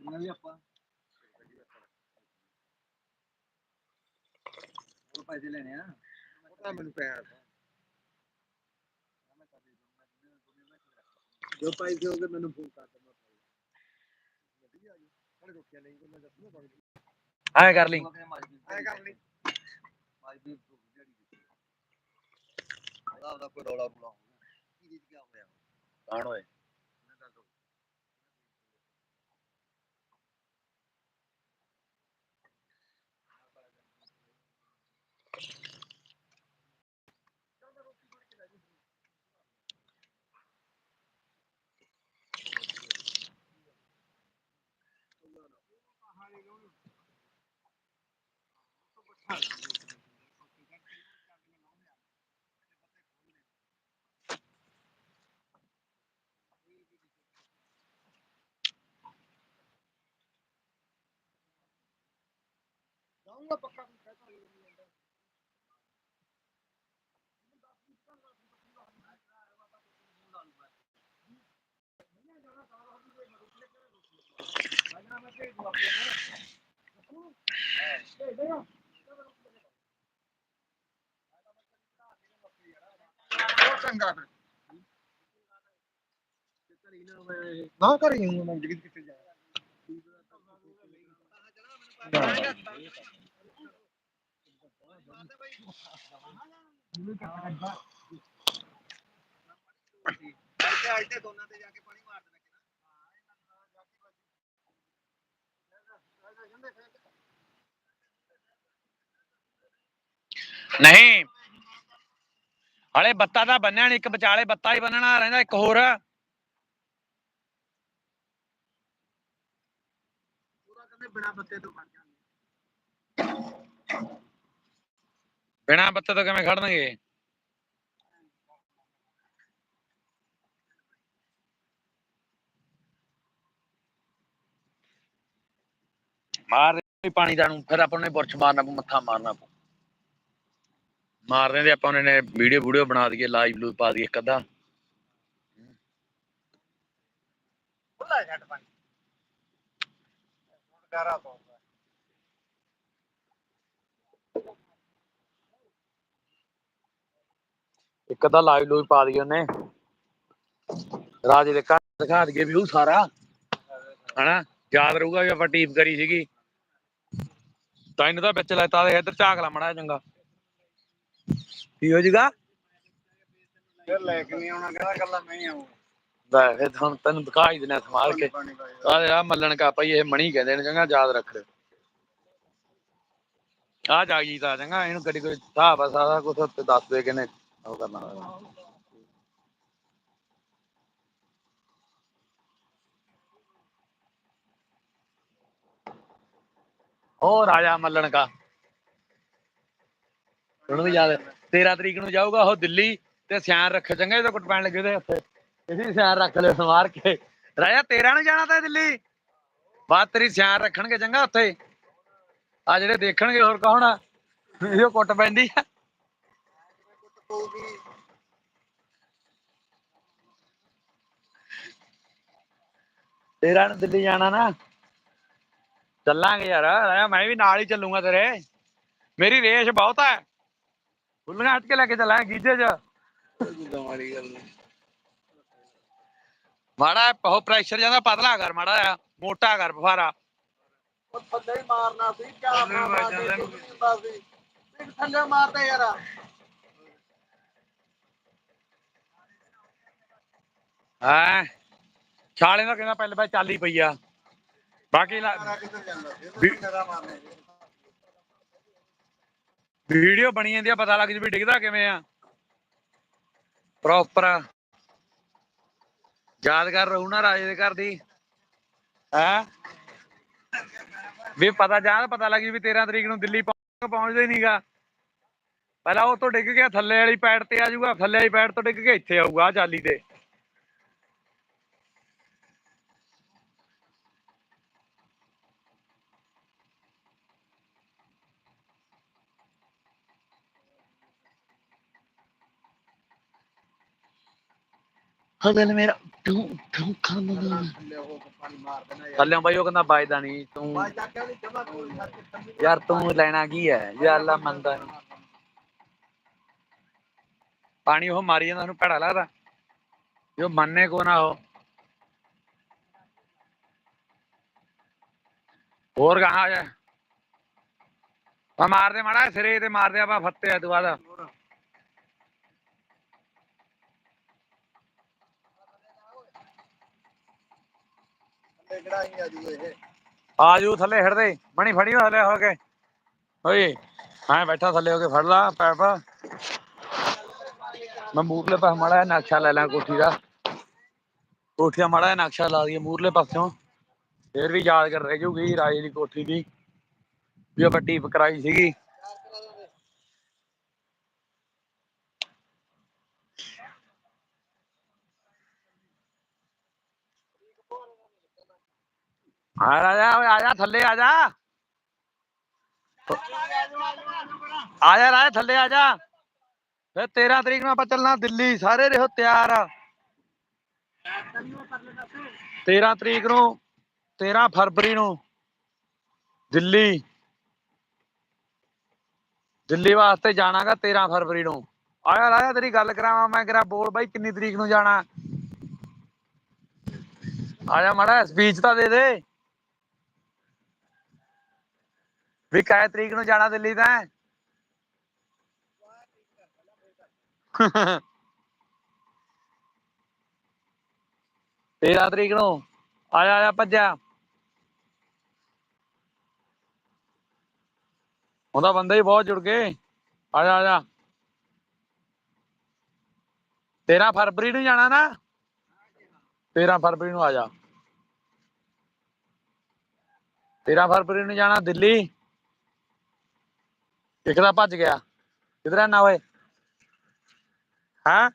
ਬੱਕਰੀਆਂ ਵੀ ਆਪਾਂ ਉਹ ਪੈਸੇ ਲੈਣੇ ਆ ਉਹਦਾ ਮੈਨੂੰ ਪਿਆ ਜੋ ਪੈਸੇ ਹੋਗੇ ਮੈਨੂੰ ਫੋਨ ਕਰ ਦੇਣਾ ਵਧੀਆ ਜੀ ਹੁਣ ਰੁਕਿਆ ਨਹੀਂ ਮੈਂ ਦੱਸਣਾ ਬਾਕੀ ਐ ਕਰ ਲਈ ਐ ਕਰ ਲਈ ਉਹਦਾ ਉਹਦਾ ਕੋਈ ਰੌਲਾ ਰੂਲਾ ਹੋ ਗਿਆ ਕੀ ਦੀ ਕੀ ਹੋਇਆ ਕਾਣ ਓਏ ਜਾਊਂਗਾ ਪੱਕਾ ਚੰਗਾ ਫਿਰ ਨਾ ਕਰੀ ਹੂੰ ਮੈਂ ਜਿਗਤ ਕਿੱਥੇ ਜਾ ਇੱਥੇ ਦੋਨਾਂ ਤੇ ਜਾ ਕੇ ਪਾਣੀ ਮਾਰ ਦੇਣਾ ਨਹੀਂ। ਹਲੇ ਬੱਤਾ ਤਾਂ ਬੰਨਿਆ ਨੀ ਇੱਕ ਵਿਚਾਲੇ ਬੱਤਾ ਹੀ ਬੰਨਣਾ ਰਹਿੰਦਾ ਇੱਕ ਹੋਰ। ਪੂਰਾ ਕਹਿੰਦੇ ਬਿਨਾ ਬੱਤੇ ਤੋਂ ਜਾਂਦੇ ਬਿਨਾ ਬੱਤੇ ਤੋਂ ਕਿਵੇਂ ਖੜਨਗੇ? ਮਾਰ ਦੇ ਪਾਣੀ ਦਾ ਨੂੰ ਫਿਰ ਆਪਾਂ ਨੇ ਬੁਰਸ਼ ਮਾਰਨਾ ਪਊ ਮੱਥਾ ਮਾਰਨਾ ਪਊ। ਮਾਰਦੇ ਤੇ ਆਪਾਂ ਉਹਨੇ ਨੇ ਵੀਡੀਓ ਵੀਡੀਓ ਬਣਾ ਦਈਏ ਲਾਈਵ ਲੂਈਵ ਪਾ ਦਈਏ ਅੱਧਾ। ਖੁੱਲਾ ਛੱਡ ਪਾਣੀ। ਗਾਰਾ ਤੋਂ ਇੱਕ ਅੱਧਾ ਲਾਈਵ ਲੂਈਵ ਪਾ ਦਈਏ ਉਹਨੇ। ਰਾਜੇ ਦੇ ਘਰ ਦਿਖਾ ਦਈਏ ਵਿਊ ਸਾਰਾ। ਹਨਾ? ਯਾਦ ਰਹੂਗਾ ਵੀ ਆਪਾਂ ਟੀਮ ਕਰੀ ਸੀਗੀ। ਤੈਨੂੰ ਤਾਂ ਵਿੱਚ ਲੈਤਾ ਦੇ ਇੱਧਰ ਝਾਕ ਲਾ ਮੜਾ ਚੰਗਾ। ਕੀ ਹੋ ਜੂਗਾ? ਫਿਰ ਲੈ ਕੇ ਨਹੀਂ ਆਉਣਾ ਕਹਿੰਦਾ ਗੱਲਾਂ ਨਹੀਂ ਆਉਂ ਲੈ ਫਿਰ ਹੁਣ ਤੈਨੂੰ ਦਿਖਾ ਹੀ ਦੇਣਾ ਸੰਭਾਲ ਕੇ। ਆ ਆ ਮੱਲਣ ਕਾ ਪਈ ਇਹ ਮਣੀ ਕਹਿੰਦੇ ਨੇ ਚੰਗਾ ਯਾਦ ਰੱਖ ਆ ਜਾਗੀ ਤਾਂ ਚੰਗਾ ਇਹਨੂੰ ਕਦੀ ਕੋਈ ਹਿਸਾਬ ਆ ਸਾਰਾ ਕੁਝ ਉੱਤੇ ਦੱਸ ਦੇ ਕਿਨੇ ਉਹ ਕਰਨਾ। ਉਹ ਰਾਜਾ ਮੱਲਣ ਕਾ। ਉਹਨੂੰ ਵੀ ਯਾਦ 13 ਤਰੀਕ ਨੂੰ ਜਾਊਗਾ ਉਹ ਦਿੱਲੀ ਤੇ ਸਿਆਣ ਰੱਖ। ਚੰਗਾ ਇਹਦਾ ਕੁੱਟ ਪੈਣ ਲੱਗੇ ਉਹਦੇ ਹੱਥੇ। ਇਹਦੀ ਸਿਆਣ ਰੱਖ ਲਿਓ ਸਮਾਰ ਕੇ। ਰਾਜਾ 13 ਨੂੰ ਜਾਣਾ ਤਾਂ ਦਿੱਲੀ। ਬਾਅਦ ਤੇਰੀ ਸਿਆਣ ਰੱਖਣਗੇ ਚੰਗਾ ਉੱਥੇ। ਆ ਜਿਹੜੇ ਦੇਖਣਗੇ ਹੋਰ ਕੌਣ ਆ? ਇਹੋ ਕੁੱਟ ਪੈਂਦੀ ਆ। ਤੇਰਾ ਨੂੰ ਦਿੱਲੀ ਜਾਣਾ ਨਾ। ਚੱਲਾਂਗੇ ਯਾਰ। ਰਾਜਾ ਮੈਂ ਵੀ ਨਾਲ ਹੀ ਚੱਲੂਗਾ ਤੇਰੇ। ਮੇਰੀ ਰੇਸ ਬਹੁਤ ਹੈ ਫੁੱਲੀਆਂ ਹੱਟ ਕੇ ਲੈ ਕੇ ਚੱਲਾਂਗੇ ਗੀਜੇ 'ਚ। ਵਾਲੀ ਗੱਲ ਮਾੜਾ ਬਹੁਤ ਪ੍ਰੈਸ਼ਰ ਜਾਂਦਾ ਪਤਲਾ ਕਰ ਮਾੜਾ ਆ ਮੋਟਾ ਕਰ ਫਾਰਾ ਉਹ ਥੱਲੇ ਹੀ ਮਾਰਨਾ ਸੀ ਕਿਆ ਮਾਰਨਾ ਸੀ ਇੱਕ ਥੱਲੇ ਮਾਰਦੇ ਯਾਰ। ਹੈ? ਛਾਲੇ ਦਾ ਕਹਿੰਦਾ ਪਹਿਲੇ ਬਾਈ ਚੱਲ ਹੀ ਪਈ ਆ। ਬਾਕੀ ਮਾਰਨੇ ਵੀਡੀਓ ਬਣੀ ਜਾਂਦੀ ਆ ਪਤਾ ਲੱਗ ਜੂ ਵੀ ਡਿੱਗਦਾ ਕਿਵੇਂ ਆ। ਪ੍ਰੋਪਰ ਯਾਦਗਾਰ ਰਹੂ ਨਾ ਰਾਜੇ ਦੇ ਘਰ ਦੀ। ਹੈ? ਵੀ ਪਤਾ ਜਾਂ ਪਤਾ ਲੱਗ ਜੂ ਵੀ 13 ਤਰੀਕ ਨੂੰ ਦਿੱਲੀ ਪਹੁੰਚ ਪਹੁੰਚਦਾ ਨਹੀਂਗਾ ਪਹਿਲਾਂ ਉਹ ਤੋਂ ਡਿੱਗ ਗਿਆ ਥੱਲੇ ਵਾਲੀ ਪੈੜ ਤੇ ਆ ਜਾਊਗਾ ਥੱਲੇ ਵਾਲੀ ਪੈੜ ਤੋਂ ਡਿੱਗ ਕੇ ਇੱਥੇ ਆਊਗਾ ਜਾਲੀ ਤੇ। ਹਾਂ ਗੱਲ ਮੇਰਾ ਤੂੰ ਤੂੰ ਖਾਣਾ ਥੱਲੇ ਪਾਣੀ ਥੱਲੇ ਬਾਈ ਉਹ ਕਹਿੰਦਾ ਬਾਜਦਾ ਨਹੀਂ ਤੂੰ ਯਾਰ ਤੂੰ ਲੈਣਾ ਕੀ ਹੈ? ਜੇ ਅੱਲਾ ਮੰਨਦਾ ਪਾਣੀ ਉਹ ਮਾਰੀ ਜਾਂਦਾ, ਉਹਨੂੰ ਭੈੜਾ ਲੱਗਦਾ। ਜੋ ਮੰਨੇ ਕੋ ਨਾ ਹੋ ਹੋਰ ਕਹਾ ਜਾ। ਆ ਮਾਰਦੇ ਮਾੜਾ, ਸਿਰੇ ਤੇ ਮਾਰਦੇ ਆਪਾਂ ਫੱਤੇ ਆ ਤੂੰ। ਹੀ ਆ ਜੂ ਇਹ ਆ ਜੂ ਥੱਲੇ ਹੜਦੇ ਬਣੀ ਫੜੀ ਹੋ ਥੱਲੇ ਹੋ ਕੇ। ਓਏ ਹਾਂ ਬੈਠਾ ਥੱਲੇ ਹੋ ਕੇ ਫੜ ਲਾ ਪੈਪ। ਮੈਂ ਮੂਰਲੇ ਪਾਸ ਮਾੜਾ ਜਿਹਾ ਨਕਸ਼ਾ ਲੈ ਲਾਂ ਕੋਠੀ ਦਾ। ਕੋਠੀ ਦਾ ਮਾੜਾ ਜਿਹਾ ਨਕਸ਼ਾ ਲਾ ਦਈਏ ਮੂਰਲੇ ਪਾਸਿਓਂ। ਫੇਰ ਵੀ ਯਾਦ ਕਰ ਰਹਿ ਜੂਗੀ ਰਾਜੇ ਦੀ ਕੋਠੀ ਦੀ, ਵੀ ਉਹ ਵੱਡੀ ਕਰਾਈ ਸੀਗੀ। ਆ ਰਾਜਾ ਓਏ, ਆ ਜਾ, ਥੱਲੇ ਆ ਜਾ। ਆ ਜਾ ਰਾਜਾ, ਥੱਲੇ ਆ ਜਾ। ਫਿਰ 13 ਤਰੀਕ ਨੂੰ ਆਪਾਂ ਚੱਲਣਾ ਦਿੱਲੀ, ਸਾਰੇ ਰਹੋ ਤਿਆਰ। 13 ਤਰੀਕ ਨੂੰ 13 ਫਰਵਰੀ ਨੂੰ, ਦਿੱਲੀ। ਦਿੱਲੀ ਵਾਸਤੇ ਜਾਣਾਗਾ 13 ਫਰਵਰੀ ਨੂੰ। ਆਇਆ ਰਾਜਾ, ਤੇਰੀ ਗੱਲ ਕਰਾਵਾਂ ਮੈਂ ਕਿਹਾ ਬੋਲ ਬਾਈ, ਕਿੰਨੀ ਤਰੀਕ ਨੂੰ ਜਾਣਾ। ਆਇਆ ਮਾੜਾ ਸਪੀਚ ਤਾਂ ਦੇ ਦੇ। ਵੀ ਕਾਇ ਤਰੀਕ ਨੂੰ ਜਾਣਾ ਦਿੱਲੀ ਤਾਂ? ਤੇਰਾਂ ਤਰੀਕ ਨੂੰ। ਆਇਆ ਆਇਆ, ਭੱਜਿਆ। ਉਹਦਾ ਬੰਦੇ ਹੀ ਬਹੁਤ ਜੁੜ ਗਏ। ਆਜਾ ਆਜਾ 13 ਫਰਵਰੀ ਨੂੰ ਜਾਣਾ ਨਾ? 13 ਫਰਵਰੀ ਨੂੰ ਆ ਜਾ। 13 ਫਰਵਰੀ ਨੂੰ ਜਾਣਾ ਦਿੱਲੀ। ਇੱਕ ਤਾਂ ਭੱਜ ਗਿਆ। ਕਿਧਰ ਨਾ ਓਏ? ਹਾਂ?